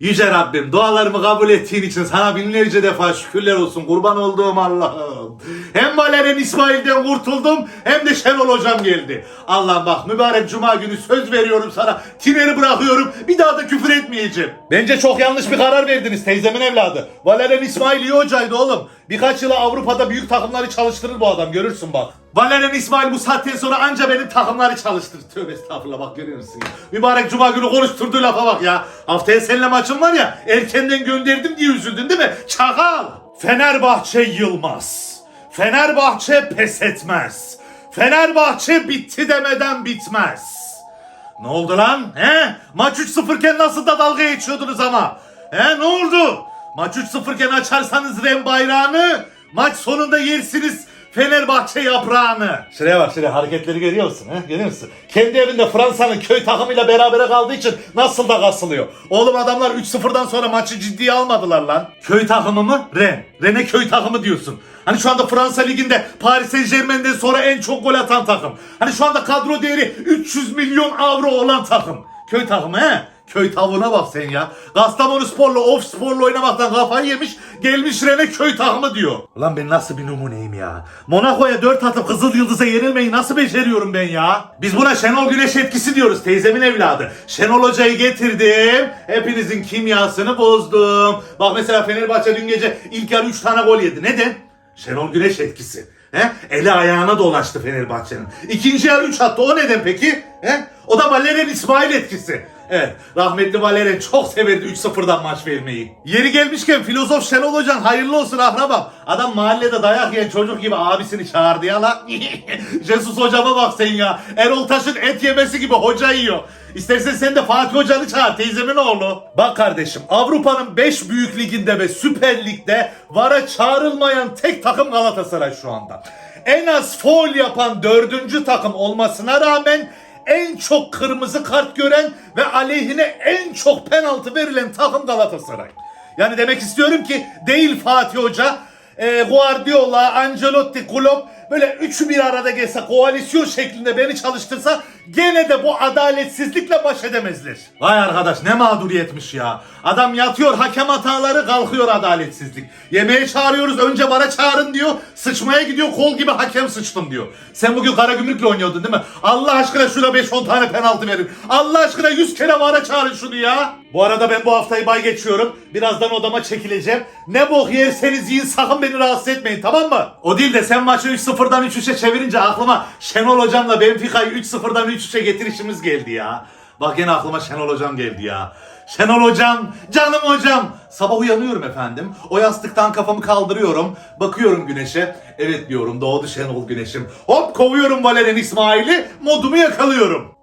Yüce Rabbim dualarımı kabul ettiğin için sana binlerce defa şükürler olsun kurban olduğum Allah'ım. Hem Valerian İsmail'den kurtuldum hem de Şenol Hocam geldi. Allah'ım bak mübarek cuma günü söz veriyorum sana. Tineri bırakıyorum bir daha da küfür etmeyeceğim. Bence çok yanlış bir karar verdiniz teyzemin evladı. Valerian İsmail iyi hocaydı oğlum. Birkaç yıla Avrupa'da büyük takımları çalıştırır bu adam görürsün bak. Valerian İsmail bu saatten sonra anca benim takımları çalıştırır. Tövbe estağfurullah bak görüyor musun ya. Mübarek cuma günü konuşturduğu lafa bak ya. Haftaya seninle maçın var ya erkenden gönderdim diye üzüldün değil mi? Çakal. Fenerbahçe yılmaz. Fenerbahçe pes etmez. Fenerbahçe bitti demeden bitmez. Ne oldu lan? He? Maç 3-0 iken nasıl da dalga geçiyordunuz ama? He ne oldu? Maç 3-0 iken açarsanız Rem bayrağını, maç sonunda yersiniz Fenerbahçe yaprağını. Şuraya bak şuraya hareketleri görüyor musun? He? Görüyor musun? Kendi evinde Fransa'nın köy takımıyla berabere kaldığı için nasıl da kasılıyor. Oğlum adamlar 3-0'dan sonra maçı ciddiye almadılar lan. Köy takımı mı? Ren. Ren'e köy takımı diyorsun. Hani şu anda Fransa Ligi'nde Paris Saint Germain'den sonra en çok gol atan takım. Hani şu anda kadro değeri 300 milyon avro olan takım. Köy takımı he? Köy tavuğuna bak sen ya. Kastamonu Spor'la Of Spor'la oynamaktan kafayı yemiş. Gelmiş Ren'e köy takımı diyor. Ulan ben nasıl bir numuneyim ya. Monaco'ya 4 atıp Kızıl Yıldız'a yenilmeyi nasıl beceriyorum ben ya? Biz buna Şenol Güneş etkisi diyoruz teyzemin evladı. Şenol Hoca'yı getirdim. Hepinizin kimyasını bozdum. Bak mesela Fenerbahçe dün gece ilk yarı 3 tane gol yedi. Neden? Şenol Güneş etkisi. He? Eli ayağına dolaştı Fenerbahçe'nin. İkinci yarı 3 attı. O neden peki? He? O da Valerian İsmail etkisi. Evet, rahmetli Valerian çok severdi 3-0'dan maç vermeyi. Yeri gelmişken filozof Şenol Hocam hayırlı olsun akrabam. Adam mahallede dayak yiyen çocuk gibi abisini çağırdı ya lan. Jesus hocama bak sen ya. Erol Taş'ın et yemesi gibi hoca yiyor. İstersen sen de Fatih Hoca'nı çağır teyzemin oğlu. Bak kardeşim Avrupa'nın 5 büyük liginde ve Süper Lig'de VAR'a çağrılmayan tek takım Galatasaray şu anda. En az foul yapan dördüncü takım olmasına rağmen en çok kırmızı kart gören ve aleyhine en çok penaltı verilen takım Galatasaray. Yani demek istiyorum ki değil Fatih Hoca, e, Guardiola, Ancelotti, Klopp böyle üçü bir arada gelse koalisyon şeklinde beni çalıştırsa gene de bu adaletsizlikle baş edemezler. Vay arkadaş ne mağduriyetmiş ya. Adam yatıyor hakem hataları kalkıyor adaletsizlik. Yemeğe çağırıyoruz önce bara çağırın diyor. Sıçmaya gidiyor kol gibi hakem sıçtım diyor. Sen bugün Karagümrük'le oynuyordun değil mi? Allah aşkına şuna 5-10 tane penaltı verin. Allah aşkına 100 kere vara çağırın şunu ya. Bu arada ben bu haftayı bay geçiyorum. Birazdan odama çekileceğim. Ne bok yerseniz yiyin sakın beni rahatsız etmeyin tamam mı? O değil de sen maçı 3-0'dan 3-3'e çevirince aklıma Şenol Hocam'la Benfica'yı 3-0'dan 3-3'e getirişimiz geldi ya. Bak yine aklıma Şenol Hocam geldi ya. Şenol Hocam, canım hocam. Sabah uyanıyorum efendim. O yastıktan kafamı kaldırıyorum. Bakıyorum güneşe. Evet diyorum doğdu Şenol güneşim. Hop kovuyorum Valerian İsmail'i. Modumu yakalıyorum.